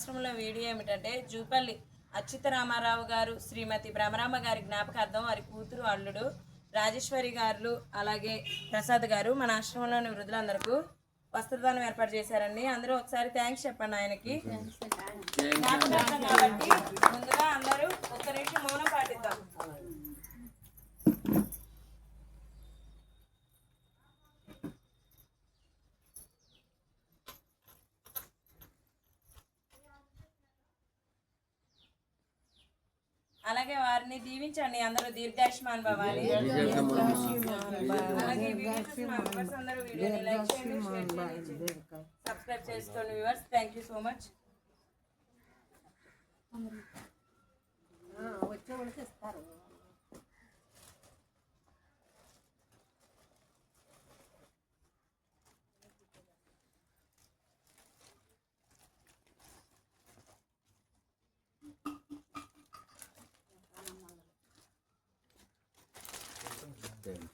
ఆశ్రమంలో వీడియో ఏమిటంటే జూపల్లి అచ్యుత రామారావు గారు శ్రీమతి భ్రమరామ గారి జ్ఞాపకార్థం వారి కూతురు అల్లుడు రాజేశ్వరి గారు అలాగే ప్రసాద్ గారు మన ఆశ్రమంలోని వృద్ధులందరకు వస్త్రదానం ఏర్పాటు చేశారండి. అందరూ ఒకసారి థ్యాంక్స్ చెప్పండి ఆయనకి. కాబట్టి అలాగే వారిని దీవించండి. అందరూ దీర్ఘాయుష్మాన్ భవాలి అలాగే అందరూ వీడియోని లైక్ చేయండి షేర్ చేయండి. సబ్స్క్రైబ్ చేసుకోండి viewers thank you so much వచ్చే వాళ్ళకి ఇస్తారు. ఇచ్చేయండి